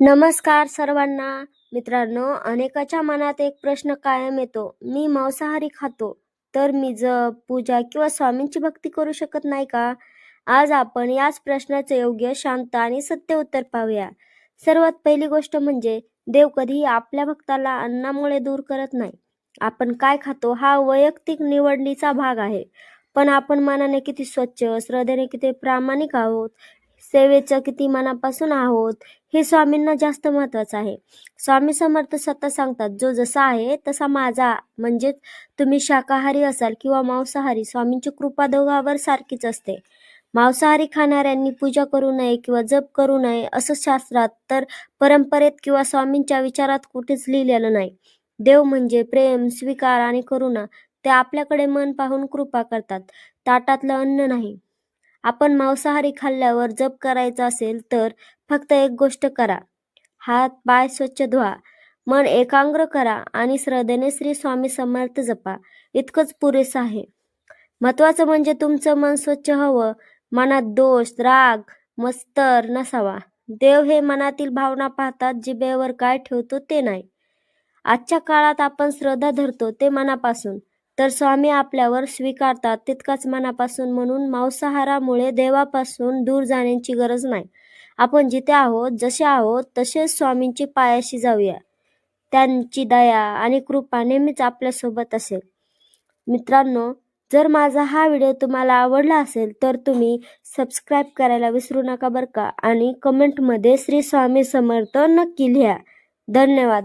नमस्कार सर्वांना. मित्रांनो अनेकाच्या मनात एक प्रश्न कायम येतो. मी मांसाहारी खातो तर मी जप पूजा किंवा स्वामींची भक्ती करू शकत नाही का? आज आपण याच प्रश्नाचे योग्य शांत आणि सत्य उत्तर पाहूया. सर्वात पहिली गोष्ट म्हणजे देव कधीही आपल्या भक्ताला अन्नामुळे दूर करत नाही. आपण काय खातो हा वैयक्तिक निवडणीचा भाग आहे. पण आपण मनाने किती स्वच्छ श्रद्धेने किती प्रामाणिक आहोत सेवेचं किती मनापासून आहोत हे स्वामींना जास्त महत्वाचं आहे. स्वामी समर्थ स्वतः सांगतात जो जसा आहे तसा माझा. म्हणजेच तुम्ही शाकाहारी असाल किंवा मांसाहारी स्वामींची कृपा दोघावर सारखीच असते. मांसाहारी खाणाऱ्यांनी पूजा करू नये किंवा जप करू नये असं शास्त्रात तर परंपरेत किंवा स्वामींच्या विचारात कुठेच लिहिलेलं नाही. देव म्हणजे प्रेम स्वीकार आणि करुणा ते आपल्याकडे मन पाहून कृपा करतात. ताटातलं अन्न नाही. आपण मांसाहारी खाल्ल्यावर जप करायचा असेल तर फक्त एक गोष्ट करा. हात पाय स्वच्छ धुवा. मन एकाग्र करा आणि श्रद्धेने श्री स्वामी समर्थ जपा. इतकंच पुरेसं आहे. महत्वाचं म्हणजे तुमचं मन स्वच्छ हवं. मनात दोष राग मस्तर नसावा. देव हे मनातील भावना पाहतात जिबेवर काय ठेवतो ते नाही. आजच्या काळात आपण श्रद्धा धरतो ते मनापासून. तर स्वामी आपल्यावर स्वीकारतात तितकाच मनापासून म्हणून मांसाहारामुळे देवापासून दूर जाण्याची गरज नाही. आपण जिथे आहोत जसे आहोत तसेच स्वामींची पायाशी जाऊया. त्यांची दया आणि कृपा नेहमीच आपल्यासोबत असेल. मित्रांनो जर माझा हा व्हिडिओ तुम्हाला आवडला असेल तर तुम्ही सबस्क्राईब करायला विसरू नका बरं का आणि कमेंटमध्ये श्री स्वामी समर्थ नक्की लिहा. धन्यवाद.